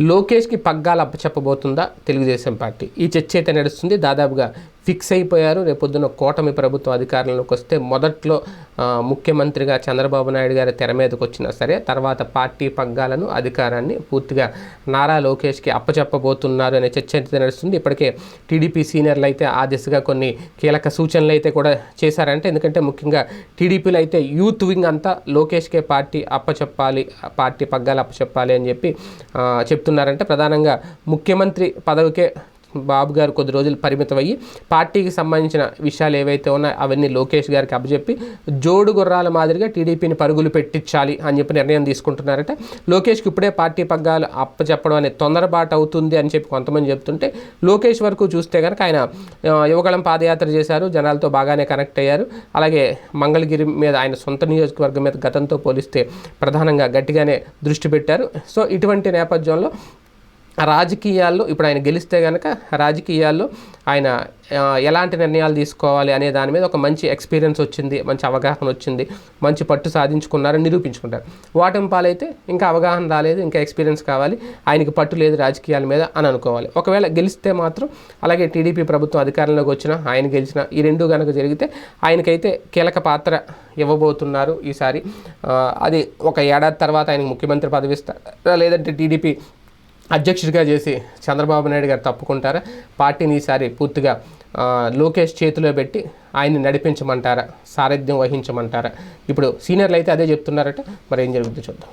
లోకేష్కి పగ్గాలు అప్పచెప్పబోతుందా తెలుగుదేశం పార్టీ? ఈ చర్చ అయితే నడుస్తుంది. దాదాపుగా ఫిక్స్ అయిపోయారు. రేపొద్దున కూటమి ప్రభుత్వం అధికారంలోకి వస్తే మొదట్లో ముఖ్యమంత్రిగా చంద్రబాబు నాయుడు గారి తెర మీదకి వచ్చినా సరే తర్వాత పార్టీ పగ్గాలను అధికారాన్ని పూర్తిగా నారా లోకేష్కి అప్పచెప్పబోతున్నారు అనే చర్చ అయితే నడుస్తుంది. ఇప్పటికే టీడీపీ సీనియర్లు అయితే ఆ దిశగా కొన్ని కీలక సూచనలు అయితే కూడా చేశారంటే ఎందుకంటే ముఖ్యంగా టీడీపీలో అయితే యూత్ వింగ్ అంతా లోకేష్కే పార్టీ అప్పచెప్పాలి పార్టీ పగ్గాలు అప్పచెప్పాలి అని చెప్పి చెప్తున్నారంటే ప్రధానంగా ముఖ్యమంత్రి పదవికే బాబు గారు కొద్ది రోజులు పరిమితం అయ్యి పార్టీకి సంబంధించిన విషయాలు ఏవైతే ఉన్నాయో అవన్నీ లోకేష్ గారికి అప్పచెప్పి జోడు గుర్రాల మాదిరిగా టీడీపీని పరుగులు పెట్టించాలి అని చెప్పి నిర్ణయం తీసుకుంటున్నారట. లోకేష్కి ఇప్పుడే పార్టీ పగ్గాలు అప్పచెప్పడం అనే తొందరబాటు అవుతుంది అని చెప్పి కొంతమంది చెప్తుంటే లోకేష్ వరకు చూస్తే కనుక ఆయన ఆ, యువగళం పాదయాత్ర చేశారు జనాలతో బాగానే కనెక్ట్ అయ్యారు. అలాగే మంగళగిరి మీద ఆయన సొంత నియోజకవర్గం మీద గతంతో పోలిస్తే ప్రధానంగా గట్టిగానే దృష్టి పెట్టారు. సో ఇటువంటి నేపథ్యంలో రాజకీయాల్లో ఇప్పుడు ఆయన గెలిస్తే కనుక రాజకీయాల్లో ఆయన ఎలాంటి నిర్ణయాలు తీసుకోవాలి అనే దాని మీద ఒక మంచి ఎక్స్పీరియన్స్ వచ్చింది మంచి అవగాహన వచ్చింది మంచి పట్టు సాధించుకున్నారని నిరూపించుకుంటారు. ఓటమి పాలైతే ఇంకా అవగాహన రాలేదు ఇంకా ఎక్స్పీరియన్స్ కావాలి ఆయనకి పట్టు లేదు రాజకీయాల మీద అని అనుకోవాలి. ఒకవేళ గెలిస్తే మాత్రం అలాగే టీడీపీ ప్రభుత్వం అధికారంలోకి వచ్చినా ఆయన గెలిచిన ఈ రెండు కనుక జరిగితే ఆయనకైతే కీలక పాత్ర ఇవ్వబోతున్నారు ఈసారి. అది ఒక ఏడాది తర్వాత ఆయనకు ముఖ్యమంత్రి పదవిస్తారు లేదంటే టీడీపీ అధ్యక్షుడిగా చేసి చంద్రబాబు నాయుడు గారు తప్పుకుంటారా? పార్టీని ఈసారి పూర్తిగా లోకేష్ చేతిలో పెట్టి ఆయన్ని నడిపించమంటారా? సారథ్యం వహించమంటారా? ఇప్పుడు సీనియర్లు అయితే అదే చెప్తున్నారట. మరి ఏం జరుగుతుందో చూద్దాం.